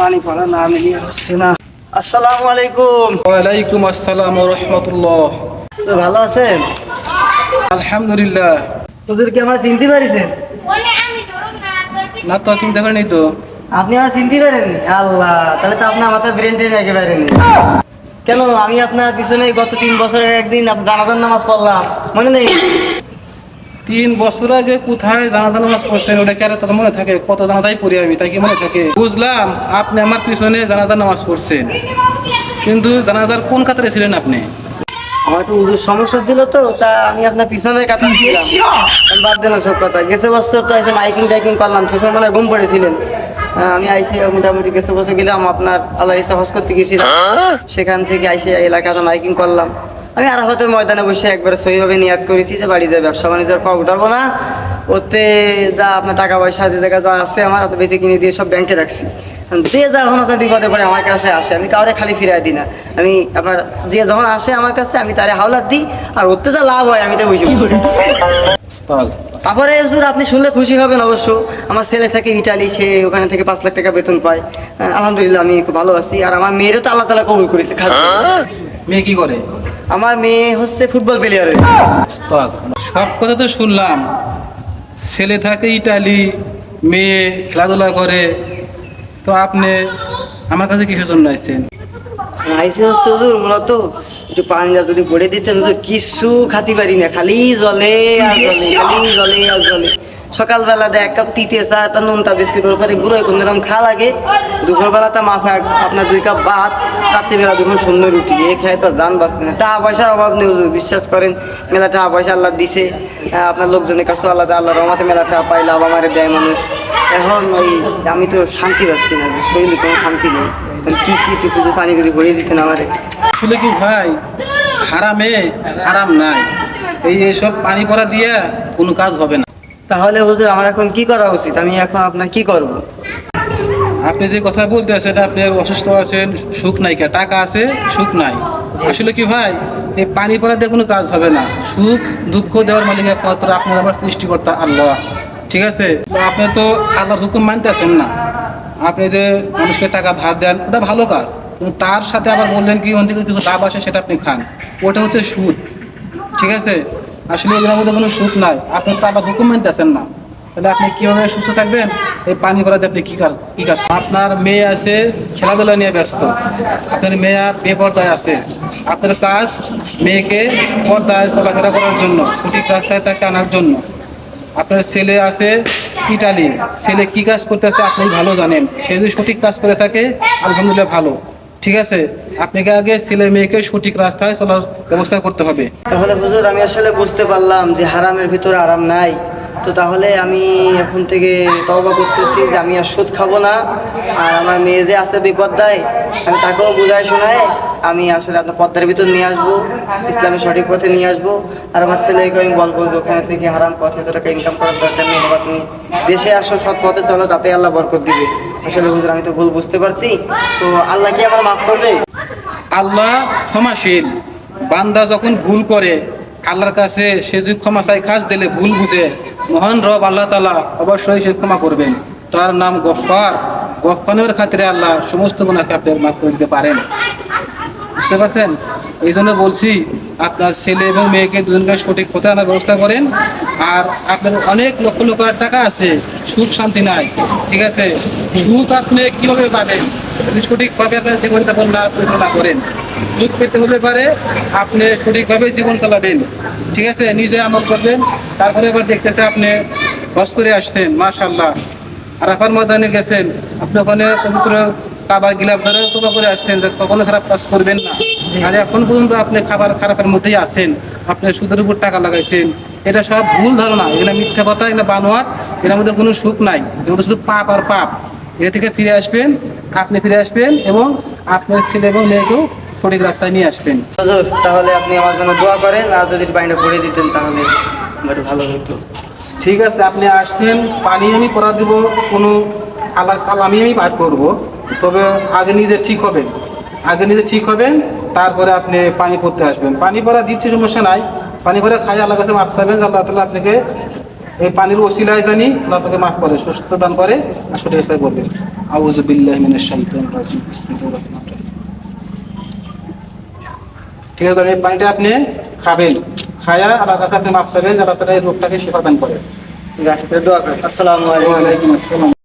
পানি পড়া না মিলিয়ে হচ্ছে না। আসসালামু আলাইকুম। ওয়ালাইকুম আসসালাম রহমতুল্লাহ। ভালো আছেন? আলহামদুলিল্লাহ। তোদের কি আমার চিনতে পারিছেন? আমি না তো চিনতে পারিনি তো। আপনি আমার চিনতে পারেন আল্লাহ তাহলে তো আপনার মাথায় ব্রেন ট্রেন একেবারে নেই। কেন আমি আপনার পিছনে গত তিন বছর আগে একদিন জানাজার নামাজ পড়লাম মনে নেই? তিন বছর আগে কোথায় জানাজা নামাজ পড়ছেন ওটা কি আর কথা মনে থাকে? কত জানাজাই পড়ি আমি তাই কি মনে থাকে? বুঝলাম আপনি আমার পিছনে জানাজা নামাজ পড়ছেন। কিন্তু জানাজার কোন কাতারে ছিলেন আপনি? আমার একটু উজুর সমস্যা ছিল তো তা আমি আপনার পিছনে কাতার ছিলাম। বাদ দেন সব কথা। গেছে বছর তো এসে মাইকিং টাইকিং করলাম সে সময় মানে ঘুম পড়েছিলেন। আমি আইসে মোটামুটি গেছে বছর গেলাম আপনার আল্লাহ ইসা হজ করতে গেছিলাম। সেখান থেকে আইসে এলাকাটা মাইকিং করলাম। আমি আরাফাতের ময়দানে বসে একবার সহিভাবে নিয়াদ করেছি যে বাড়িতে ব্যবসা বাণিজ্যের পা উঠাবো না ওতে যা আপনার টাকা পয়সা যে জায়গা যা আছে আমার হাতে বেশি কিনে দিয়ে সব ব্যাংকে রাখছি। যে যখন আপনার বিপদে পড়ে আমার কাছে আসে আমি কাউরে খালি ফিরাই দিই না। আমি আপনার যে যখন আসে আমার কাছে আমি তারে হাওলাত দিই আর ওতে যা লাভ হয় আমি তো বুঝি তারপরে হুজুর আপনি শুনলে খুশি হবেন অবশ্য। আমার ছেলে থাকে ইটালি সে ওখানে থেকে পাঁচ লাখ টাকা বেতন পায়। আলহামদুলিল্লাহ আমি খুব ভালো আছি। আর আমার মেয়েরও তো আল্লাহ তালা কবুল করেছে। খাস মেয়ে কি করে? আমার মেয়ে হচ্ছে ফুটবল প্লেয়ারের সব কথা তো শুনলাম। ছেলে থাকে ইটালি মেয়ে খেলাধুলা করে। তো আপনি আমার কাছে কিসের জন্য আসছেন আইসে হচ্ছে হুজুর মূলত একটু পাঞ্জা যদি পড়ে দিতেন কিছু খাতি পারি না খালি জলে আর জলে খালি জলে আর জলে। সকালবেলা দেয় এক কাপ তিতে চা, একটা নুনটা বিস্কুটের উপরে গুঁড়ো কোন রকম খা লাগে। দুপুরবেলাটা মাফা আপনার দুই কাপ ভাত, রাত্রিবেলা দুপুর সুন্দর রুটি, এ খেয়ে তো জান বাঁচছে না। টাকা পয়সার অভাব নেই বিশ্বাস করেন, মেলা টাকা পয়সা আল্লাহ দিছে আপনার লোকজনের কাছে আল্লাহ আল্লাহ রহমাতে মেলা টাকা পাই লাভ আমারে দেয় মানুষ। এখন ওই, আমি তো শান্তি পাচ্ছি না, শরীরে কোনো শান্তি নেই। এখন কী কি তুই শুধু পানি করে ভরিয়ে দিতেন আমারে? আসলে কি ভাই, হারামে হারাম নাই। এই এসব পানি পড়া দিয়ে কোনো কাজ হবে না। তাহলে হুজুর আমার এখন কি করা উচিত? আমি এখন আপনার কি করব? আপনি যে কথা বলতে আছেন আপনি অসুস্থ আছেন সুখ নাই কে? টাকা আছে সুখ নাই। আসলে কি ভাই এই পানি পড়া দিয়ে কোনো কাজ হবে না। সুখ দুঃখ দেওয়ার মালিক একমাত্র আপনার আবার সৃষ্টিকর্তা আল্লাহ। ঠিক আছে? তো আপনি তো আল্লাহর হুকুম মানতে আছেন না। আপনি যে মানুষকে টাকা ধার দেন ওটা ভালো কাজ। তার সাথে আবার বললেন কি থেকে কিছু লাভ আসে সেটা আপনি খান। ওটা হচ্ছে সুদ। ঠিক আছে? আসলে এগুলোর মধ্যে কোনো সুখ নাই। আপনি তো আবার হুকুম মানতে আছেন না। তাহলে আপনি কীভাবে সুস্থ থাকবেন? এই পানি ভরাতে আপনি কি কাজ কি কাজ আপনার মেয়ে আছে, খেলাধুলা নিয়ে ব্যস্ত। আপনার মেয়ে বেপর্দায় আছে। আপনার কাজ মেয়েকে পর্দায় চলাফেরা করার জন্য, সঠিক রাস্তায় তাকে আনার জন্য। আপনার ছেলে আছে ইটালি। ছেলে কি কাজ করতেছে আপনি ভালো জানেন। সে যদি সঠিক কাজ করে থাকে, আলহামদুলিল্লাহ ভালো। ঠিক আছে? আপনাকে আগে ছেলে মেয়েকে সঠিক রাস্তায় চলার ব্যবস্থা করতে হবে। তাহলে হুজুর, আমি আসলে বুঝতে পারলাম যে হারামের ভিতরে আরাম নাই। তো তাহলে আমি এখন থেকে তওবা করতেছি যে আমি আর সুদ খাব না। আর আমার মেয়ে যে আছে বিপদ্দায়, আমি তাকেও বুঝায় শোনায়, আমি আসলে আপনার পদ্মার ভিতর নিয়ে আসব, ইসলামের সঠিক পথে নিয়ে আসব। আর আমার ছেলেকে আমি বলব যে ওখানে থেকে হারাম পথে তো টাকা ইনকাম করার দরকার নেই বাবা তুমি দেশে আসো, সৎ পথে চলো তাতে আল্লাহ বরকত দিবে। আসলে হুজুর, আমি তো ভুল বুঝতে পারছি। তো আল্লাহ কি আমার মাফ করবে? আল্লাহ ক্ষমাশীল। বান্দা যখন ভুল করে, আল্লাহর কাছে সে যদি ক্ষমা চাই খাস দিলে ভুল বুঝে, মহান রব আল্লাহ তালা অবশ্যই সে ক্ষমা করবেন। তার নাম গফ্ফার। গফ্ফানের খাতিরে আল্লাহ সমস্ত গুণাকে আপনার মাফ করে দিতে পারেন। বুঝতে পারছেন? এই জন্য বলছি, আপনার ছেলে এবং মেয়েকে দুজনকে সঠিক পথে আনার ব্যবস্থা করেন। আর আপনার অনেক লক্ষ লক্ষ টাকা আছে। সুখ শান্তি নাই, ঠিক আছে? সুখ আপনি কীভাবে পাবেন? সঠিকভাবে আপনার না পরিচালনা করেন। সুখ পেতে হলে পারে আপনি সঠিকভাবে জীবন চালাবেন, ঠিক আছে? নিজে আমল করবেন, তারপরে এবার দেখতেছে আপনি বস করে আসছেন মাশাল্লাহ আরাফার ময়দানে গেছেন, আপনি ওখানে পবিত্র খাবার গিলাপ ধরে তোবা করে আসছেন কখনো খারাপ কাজ করবেন না। আর এখন পর্যন্ত আপনি খাবার খারাপের মধ্যেই আছেন, আপনি সুদের উপর টাকা লাগাইছেন এটা সব ভুল ধারণা এগুলো মিথ্যা কথা এগুলো বানোয়ার এর মধ্যে কোনো সুখ নাই এর মধ্যে শুধু পাপ আর পাপ। এ থেকে ফিরে আসবেন আপনি ফিরে আসবেন এবং আপনার ছেলে এবং মেয়েকেও সঠিক রাস্তায় নিয়ে আসবেন। তাহলে আপনি আমার জন্য দোয়া করেন আর যদি বাইরে পড়ে দিতেন তাহলে একটু ভালো হতো। ঠিক আছে আপনি আসছেন পানি আমি করা দেবো কোনো আলার কাল আমি আমি পাঠ করব তবে আগে নিজে ঠিক হবেন। আগে নিজে ঠিক হবেন তারপরে আপনি পানি পড়তে আসবেন। পানি পড়া দিচ্ছে সমস্যা নাই পানি পরে খাই আল্লাহ কাছে মাপ চাইবেন আল্লাহ তালা আপনাকে এই পানির ওসিলায় জানি আল্লাহ তাকে মাফ করে সুস্থ দান করে আর সঠিক রাস্তায় বলবেন। আউযু বিল্লাহি মিনাশ রাজিম বিসমিল্লাহির রহমানির রহিম। ঠিক আছে এই পানিটা আপনি খাবেন খায়া আল্লাহ কাছে আপনি মাপ চাবেন আল্লাহ তাআলা এই রোগটাকে শিফা দান করে। আলাইকুম আসসালাম।